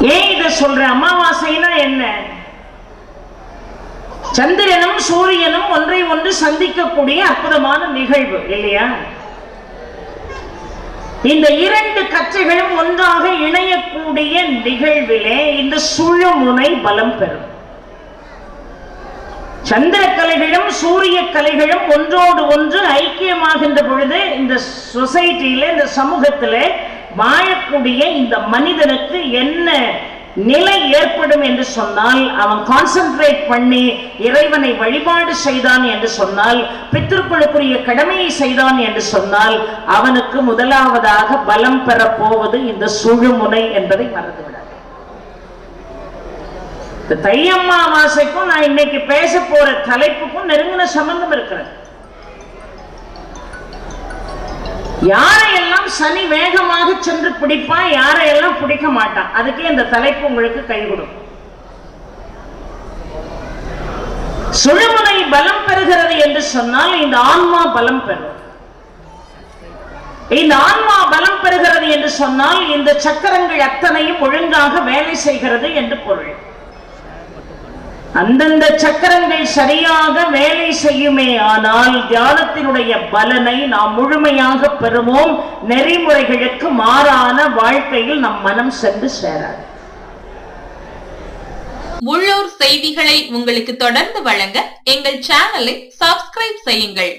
ஏன் இதை சொல்ற? அமாவாசைனா என்ன? சந்திரனும் சூரியனும் ஒன்றை ஒன்று சந்திக்கக்கூடிய அற்புதமான நிகழ்வு இல்லையா? இந்த இரண்டு கற்றைகளும் ஒன்றாக இணையக்கூடிய நிகழ்விலே இந்த சுழுமுனை பலம் பெறும். சந்திர கலைகளும் சூரிய கலைகளும் ஒன்றோடு ஒன்று ஐக்கியமாகின்ற பொழுது இந்த சொசைட்டியில இந்த சமூகத்திலே வாழக்கூடிய இந்த மனிதனுக்கு என்ன நிலை ஏற்படும் என்று சொன்னால் அவன் கான்சென்ட்ரேட் பண்ணி இறைவனை வழிபாடு செய்தான் என்று சொன்னால் பித்திருக்களுக்குரிய கடமையை செய்தான் என்று சொன்னால் அவனுக்கு முதலாவதாக பலம் பெறப்போவது இந்த சுழுமுனை என்பதை மறந்துவிடாது. இந்த தை அமாவாசைக்கும் நான் இன்னைக்கு பேச போற தலைப்புக்கும் நெருங்கின சம்பந்தம் இருக்கிறது. யாரையெல்லாம் சனி வேகமாக சென்று பிடிப்பான் யாரையெல்லாம் பிடிக்க மாட்டான் அதுக்கே இந்த தலைப்பு உங்களுக்கு கை கொடுக்கும். சுழுமுனை பலம் பெறுகிறது என்று சொன்னால் இந்த ஆன்மா பலம் பெறும். இந்த ஆன்மா பலம் பெறுகிறது என்று சொன்னால் இந்த சக்கரங்கள் அத்தனையும் ஒழுங்காக வேலை செய்கிறது என்று பொருள். அந்தந்த சக்கரங்கள் சரியாக வேலை செய்யுமே ஆனால் தியானத்தினுடைய பலனை நாம் முழுமையாக பெறுவோம். நெறிமுறைகளுக்கு மாறான வாழ்க்கையில் நம் மனம் சென்று சேராது. உள்ளூர் செய்திகளை உங்களுக்கு தொடர்ந்து வழங்க எங்கள் சேனலை சப்ஸ்கிரைப் செய்யுங்கள்.